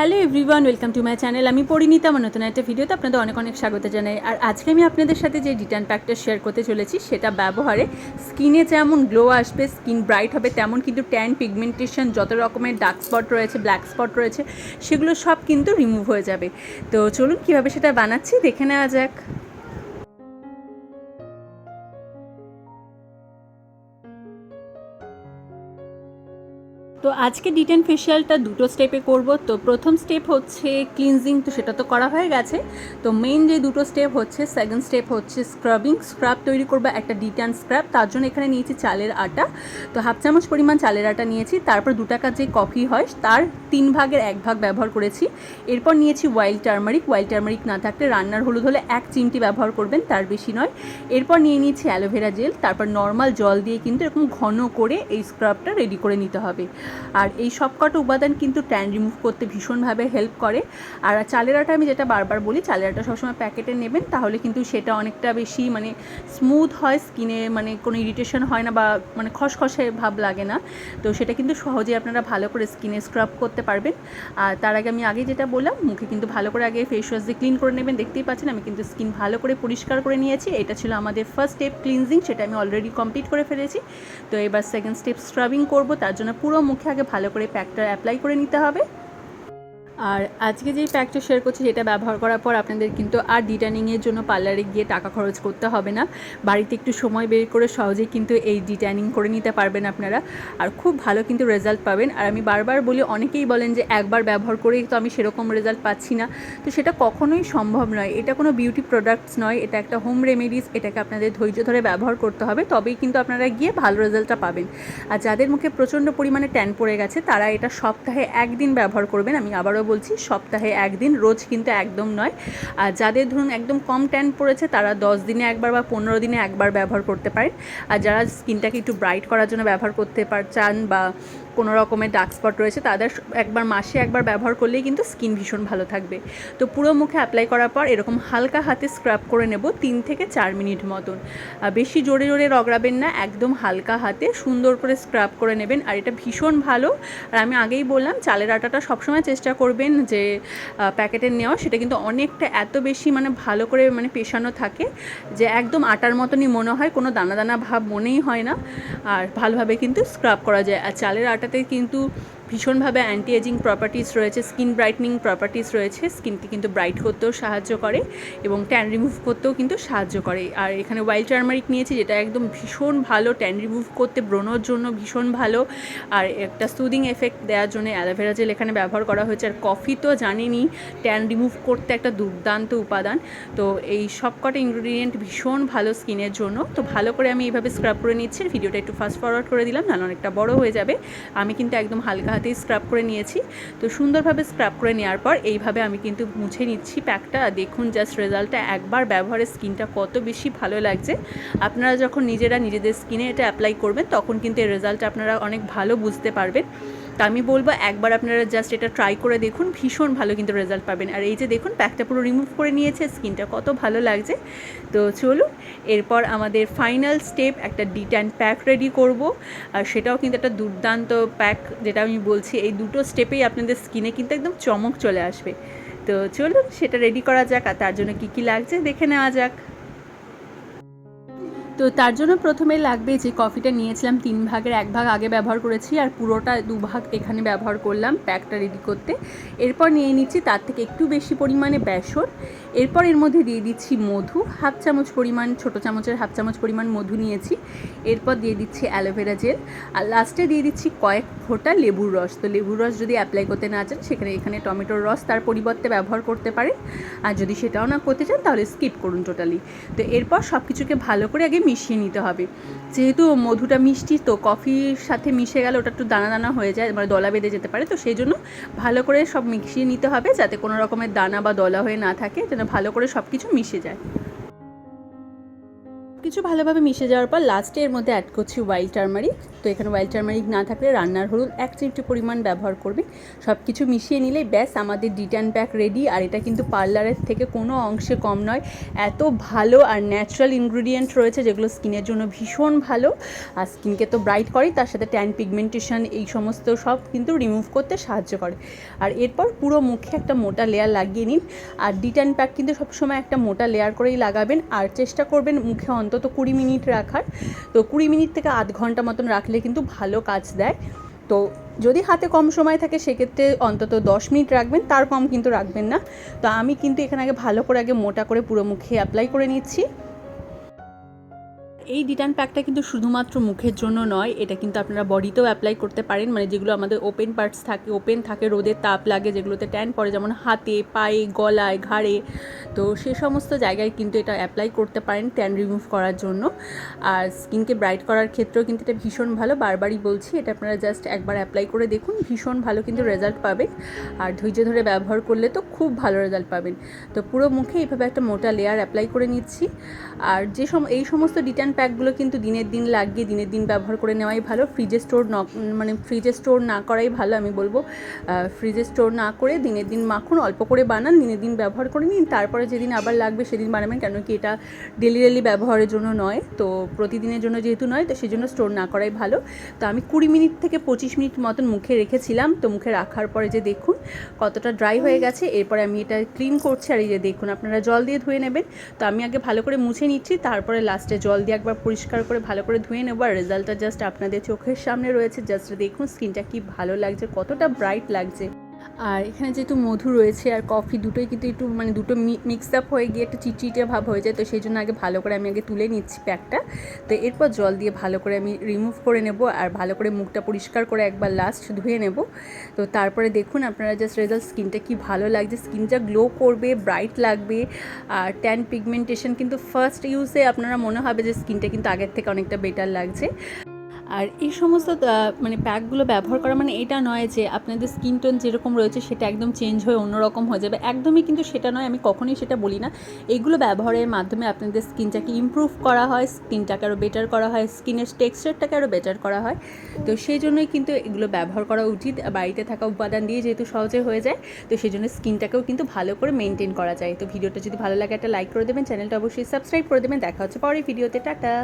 Hello everyone, welcome to my channel. আমি পরিণীতা, আমার নতুন একটা ভিডিওতে আপনাদের অনেক অনেক স্বাগত জানাই। আর আজকে আমি আপনাদের সাথে যে রিটার্ন প্যাকটা শেয়ার করতে চলেছি, সেটা ব্যবহারে স্কিনে যেমন গ্লো আসবে, স্কিন ব্রাইট হবে, তেমন কিন্তু ট্যান পিগমেন্টেশন যত রকমের ডার্ক স্পট রয়েছে ব্ল্যাক স্পট রয়েছে, সেগুলো সব কিন্তু রিমুভ হয়ে যাবে। তো চলুন কীভাবে সেটা বানাচ্ছি, দেখে নেওয়া যাক। তো আজকে ডিটেন ফেশিয়ালটা দুটো স্টেপে করব। তো প্রথম স্টেপ হচ্ছে ক্লিনজিং তো সেটা তো করা হয়ে গেছে। তো মেইন যে দুটো স্টেপ হচ্ছে সেকেন্ড স্টেপ হচ্ছে স্ক্রাবিং স্ক্রাব তৈরি করব একটা ডিটান স্ক্রাব তার জন্য এখানে নিয়েছি চালের আটা। তো হাফ চামচ পরিমাণ চালের আটা নিয়েছি, তারপর দু টাকার যে কফি হয়, তার তিন ভাগের এক ভাগ ব্যবহার করেছি। এরপর নিয়েছি ওয়াইল্ড টার্মারিক ওয়াইল্ড টার্মারিক না থাকলে রান্নার হলুদ হলে এক চিমটি ব্যবহার করবেন, তার বেশি নয়। এরপর নিয়ে নিয়েছি অ্যালোভেরা জেল তারপর নর্মাল জল দিয়ে কিন্তু এরকম ঘন করে এই স্ক্রাবটা রেডি করে নিতে হবে। আর এই সবকটা উপাদান কিন্তু ট্যান রিমুভ করতে ভীষণভাবে হেল্প করে। আর চালের আটা আমি যেটা বারবার বলি চালের আটা সবসময় প্যাকেটে নেবেন, তাহলে কিন্তু সেটা অনেকটা বেশি মানে স্মুথ হয় স্কিনে মানে কোনো ইরিটেশন হয় না বা মানে খসখসে ভাব লাগে না। তো সেটা কিন্তু সহজেই আপনারা ভালো করে স্কিনে স্ক্রাব করতে পারবেন। আর তার আগে আমি আগে যেটা বললাম, মুখে কিন্তু ভালো করে আগে ফেস ওয়াশ দিয়ে ক্লিন করে নেবেন। দেখতেই পাচ্ছেন আমি কিন্তু স্কিন ভালো করে পরিষ্কার করে নিয়েছি। এটা ছিল আমাদের ফার্স্ট স্টেপ ক্লিনজিং সেটা আমি অলরেডি কমপ্লিট করে ফেলেছি। তো এবার সেকেন্ড স্টেপ স্ক্রাবিং করব, তার জন্য পুরো মুখে আগে ভালো করে প্যাকটা অ্যাপ্লাই করে নিতে হবে। আর আজকে যেই প্যাকটা শেয়ার করছি সেটা ব্যবহার করার পর আপনাদের কিন্তু আর ডিটানিংয়ের জন্য পার্লারে গিয়ে টাকা খরচ করতে হবে না। বাড়িতে একটু সময় বের করে সহজেই কিন্তু এই ডিটানিং করে নিতে পারবেন আপনারা। আর খুব ভালো কিন্তু রেজাল্ট পাবেন। আর আমি বারবার বলি, অনেকেই বলেন যে একবার ব্যবহার করেই তো আমি সেরকম রেজাল্ট পাচ্ছি না। তো সেটা কখনোই সম্ভব নয়। এটা কোনো বিউটি প্রোডাক্টস নয়। এটা একটা হোম রেমেডিস এটাকে আপনাদের ধৈর্য ধরে ব্যবহার করতে হবে। তবেই কিন্তু আপনারা গিয়ে ভালো রেজাল্টটা পাবেন। আর যাদের মুখে প্রচণ্ড পরিমাণে ট্যান পড়ে গেছে, তারা এটা সপ্তাহে একদিন ব্যবহার করবেন। আমি আবারও বলছি, সপ্তাহে একদিন, রোজ কিন্তু একদম নয়। আর যাদের ধরুন একদম কম ট্যান পড়েছে, তারা দশ দিনে একবার বা পনেরো দিনে একবার ব্যবহার করতে পারেন। আর যারা স্কিনটাকে একটু ব্রাইট করার জন্য ব্যবহার করতে পার চান বা কোনো রকমের ডার্ক স্পট রয়েছে, তাদের একবার মাসে একবার ব্যবহার করলেই কিন্তু স্কিন ভীষণ ভালো থাকবে। তো পুরো মুখে অ্যাপ্লাই করার পর এরকম হালকা হাতে স্ক্রাব করে নেব তিন থেকে চার মিনিট মতন। বেশি জোরে জোরে রগড়াবেন না, একদম হালকা হাতে সুন্দর করে স্ক্রাব করে নেবেন। আর এটা ভীষণ ভালো। আর আমি আগেই বললাম, চালের আটাটা সবসময় চেষ্টা করবেন যে প্যাকেটের নেওয়া, সেটা কিন্তু অনেকটা এত বেশি মানে ভালো করে মানে পেশানো থাকে যে একদম আটার মতনই মনে হয়, কোনো দানা দানা ভাব মনেই হয় না। আর ভালোভাবে কিন্তু স্ক্রাব করা যায়। আর চালের আটাতে কিন্তু ভীষণভাবে অ্যান্টি এজিং প্রপার্টিস রয়েছে স্কিন ব্রাইটনিং প্রপার্টিস রয়েছে স্কিনকে কিন্তু ব্রাইট করতেও সাহায্য করে এবং ট্যান রিমুভ করতেও কিন্তু সাহায্য করে। আর এখানে ওয়াইল্ড টার্মারিক নিয়েছি, যেটা একদম ভীষণ ভালো ট্যান রিমুভ করতে ব্রণর জন্য ভীষণ ভালো। আর একটা সুদিং এফেক্ট দেওয়ার জন্য অ্যালোভেরা জেল এখানে ব্যবহার করা হয়েছে। আর কফি তো জানিনি ট্যান রিমুভ করতে একটা দুর্দান্ত উপাদান। তো এই সবকটা ইনগ্রিডিয়েন্ট ভীষণ ভালো স্কিনের জন্য। তো ভালো করে আমি এইভাবে স্ক্রাব করে নিচ্ছি। ভিডিওটা একটু ফাস্ট ফরওয়ার্ড করে দিলাম, নাহলে অনেকটা বড় হয়ে যাবে। আমি কিন্তু একদম হালকা হাতেই স্ক্রাব করে নিয়েছি। তো সুন্দরভাবে স্ক্রাব করে নেওয়ার পর এইভাবে আমি কিন্তু মুছে নিচ্ছি প্যাকটা। দেখুন জাস্ট রেজাল্টটা একবার ব্যবহারে স্কিনটা কত বেশি ভালো লাগছে। আপনারা যখন নিজেরা নিজেদের স্কিনে এটা অ্যাপ্লাই করবেন, তখন কিন্তু এই রেজাল্টটা আপনারা অনেক ভালো বুঝতে পারবেন। তা আমি বলব একবার আপনারা জাস্ট এটা ট্রাই করে দেখুন, ভীষণ ভালো কিন্তু রেজাল্ট পাবেন। আর এই যে দেখুন প্যাকটা পুরো রিমুভ করে নিয়েছে স্কিনটা কত ভালো লাগছে। তো চলুন, এরপর আমাদের ফাইনাল স্টেপ একটা ডিট্যান প্যাক রেডি করব। আর সেটাও কিন্তু একটা দুর্দান্ত প্যাক যেটা আমি বলছি, এই দুটো স্টেপেই আপনাদের স্কিনে কিন্তু একদম চমক চলে আসবে। তো চলুন, সেটা রেডি করা যাক, আর তার জন্য কী কী লাগছে, দেখে নেওয়া যাক। তো তার জন্য প্রথমে লাগবে যে কফিটা নিয়েছিলাম তিন ভাগের এক ভাগ আগে ব্যবহার করেছি আর পুরোটা দু ভাগ এখানে ব্যবহার করলাম প্যাকটা রেডি করতে। এরপর নিয়ে নিচ্ছি তার থেকে একটু বেশি পরিমাণে বেসন। এরপর এর মধ্যে দিয়ে দিচ্ছি মধু, হাফ চামচ পরিমাণ, ছোটো চামচের হাফ চামচ পরিমাণ মধু নিয়েছি। এরপর দিয়ে দিচ্ছি অ্যালোভেরা জেল। আর লাস্টে দিয়ে দিচ্ছি কয়েক ফোঁটা লেবুর রস। তো লেবুর রস যদি অ্যাপ্লাই করতে না চান, সেখানে এখানে টমেটোর রস তার পরিবর্তে ব্যবহার করতে পারেন। আর যদি সেটাও না করতে চান, তাহলে স্কিপ করুন টোটালি তো এরপর সব কিছুকে ভালো করে আগে মিশিয়ে নিতে হবে। যেহেতু মধুটা মিষ্টি, তো কফির সাথে মিশে গেলে ওটা একটু দানা দানা হয়ে যায় মানে দলা বেঁধে যেতে পারে। তো সেই জন্য ভালো করে সব মিশিয়ে নিতে হবে, যাতে কোনো রকমের দানা বা দলা হয়ে না থাকে, যেন ভালো করে সব কিছু মিশে যায়। কিছু ভালোভাবে মিশে যাওয়ার পর লাস্টে এর মধ্যে অ্যাড করছি ওয়াইল্ড টার্মারিক তো এখানে ওয়াইল্ড টার্মারিক না থাকলে রান্নার হলুদ এক চিমটি পরিমাণ ব্যবহার করবে। সব কিছু মিশিয়ে নিলেই ব্যাস আমাদের ডিটান প্যাক রেডি আর এটা কিন্তু পার্লারের থেকে কোনো অংশে কম নয়। এত ভালো আর ন্যাচারাল ইনগ্রিডিয়েন্ট রয়েছে যেগুলো স্কিনের জন্য ভীষণ ভালো। আর স্কিনকে তো ব্রাইট করে, তার সাথে ট্যান পিগমেন্টেশন এই সমস্ত সব কিন্তু রিমুভ করতে সাহায্য করে। আর এরপর পুরো মুখে একটা মোটা লেয়ার লাগিয়ে নিন। আর ডিটান প্যাক কিন্তু সবসময় একটা মোটা লেয়ার করেই লাগাবেন। আর চেষ্টা করবেন মুখে অন্তত কুড়ি মিনিট রাখার। তো কুড়ি মিনিট থেকে আধ ঘণ্টা মতন রাখলে কিন্তু ভালো কাজ দেয়। তো যদি হাতে কম সময় থাকে, সেক্ষেত্রে অন্তত দশ মিনিট রাখবেন, তার কম কিন্তু রাখবেন না। তো আমি কিন্তু এখানে আগে ভালো করে আগে মোটা করে পুরো মুখে অ্যাপ্লাই করে নিচ্ছি। এই ডিটান প্যাকটা কিন্তু শুধুমাত্র মুখের জন্য নয়, এটা কিন্তু আপনারা বডিতেও অ্যাপ্লাই করতে পারেন। মানে যেগুলো আমাদের ওপেন পার্টস থাকে ওপেন থাকে রোদের তাপ লাগে, যেগুলোতে ট্যান পড়ে, যেমন হাতে, পায়ে, গলায়, ঘাড়ে তো সে সমস্ত জায়গায় কিন্তু এটা অ্যাপ্লাই করতে পারেন ট্যান রিমুভ করার জন্য। আর স্কিনকে ব্রাইট করার ক্ষেত্রেও কিন্তু এটা ভীষণ ভালো। বারবারই বলছি, এটা আপনারা জাস্ট একবার অ্যাপ্লাই করে দেখুন, ভীষণ ভালো কিন্তু রেজাল্ট পাবেন আর ধৈর্য ধরে ব্যবহার করলে তো খুব ভালো রেজাল্ট পাবেন। তো পুরো মুখে এইভাবে একটা মোটা লেয়ার অ্যাপ্লাই করে নিচ্ছি। আর যে সম, এই সমস্ত ডিটান প্যাকগুলো কিন্তু দিনের দিন লাগিয়ে, দিনের দিন ব্যবহার করে নেওয়াই ভালো। ফ্রিজে স্টোর ন মানে ফ্রিজে স্টোর না করাই ভালো, আমি বলব। ফ্রিজে স্টোর না করে দিনের দিন মাখুন, অল্প করে বানান, দিনের দিন ব্যবহার করে নিন, তারপরে যেদিন আবার লাগবে সেদিন বানাবেন, কেন কি এটা ডেলি ডেলি ব্যবহারের জন্য নয়। তো প্রতিদিনের জন্য যেহেতু নয়, তো সেই জন্য স্টোর না করাই ভালো। তো আমি কুড়ি মিনিট থেকে পঁচিশ মিনিট মতন মুখে রেখেছিলাম। তো মুখে রাখার পরে যে দেখুন, কতটা ড্রাই হয়ে গেছে। এরপরে আমি এটা ক্লিন করছি। আর এই যে দেখুন, আপনারা জল দিয়ে ধুয়ে নেবেন। তো আমি আগে ভালো করে মুছে নিচ্ছি। তারপরে লাস্টে জল দিয়ে একবার পরিষ্কার করে ভালো করে ধুয়ে নেব। আর রেজাল্টটা জাস্ট আপনাদের চোখের সামনে রয়েছে। জাস্ট দেখুন স্কিনটা কি ভালো লাগছে, কতটা ব্রাইট লাগছে। আর এখানে যেহেতু মধু রয়েছে আর কফি দুটোই কিন্তু একটু মানে দুটো মিক্স আপ হয়ে গিয়ে একটু চিটচিটে ভাব হয়ে যায়, তো সেই জন্য আগে ভালো করে আমি আগে তুলে নিচ্ছি প্যাকটা। তো এরপর জল দিয়ে ভালো করে আমি রিমুভ করে নেব আর ভালো করে মুখটা পরিষ্কার করে একবার লাস্ট ধুয়ে নেব। তো তারপরে দেখুন আপনারা জাস্ট রেজাল্ট স্কিনটা কি ভালো লাগছে, স্কিনটা গ্লো করবে ব্রাইট লাগবে, আর ট্যান পিগমেন্টেশন কিন্তু ফার্স্ট ইউজে আপনারা মনে হবে যে স্কিনটা কিন্তু আগের থেকে অনেকটা বেটার লাগছে। আর এই সমস্ত মানে প্যাকগুলো ব্যবহার করা মানে এটা নয় যে আপনাদের স্কিন টোন যেরকম রয়েছে সেটা একদম চেঞ্জ হয়ে অন্যরকম হয়ে যাবে। একদমই কিন্তু সেটা নয়, আমি কখনোই সেটা বলি না। এগুলো ব্যবহারের মাধ্যমে আপনাদের স্কিনটাকে ইমপ্রুভ করা হয়, স্কিনটাকে আরও বেটার করা হয়, স্কিনের টেক্সচারটাকে আরও বেটার করা হয়। তো সেই জন্যই কিন্তু এগুলো ব্যবহার করা উচিত। বাড়িতে থাকা উপাদান দিয়ে যেহেতু সহজে হয়ে যায়, তো সেই জন্য স্কিনটাকেও কিন্তু ভালো করে মেনটেন করা যায়। তো ভিডিওটা যদি ভালো লাগে, একটা লাইক করে দেবেন। চ্যানেলটা অবশ্যই সাবস্ক্রাইব করে দেবেন। দেখা হচ্ছে পরের ভিডিওতে। টাটা!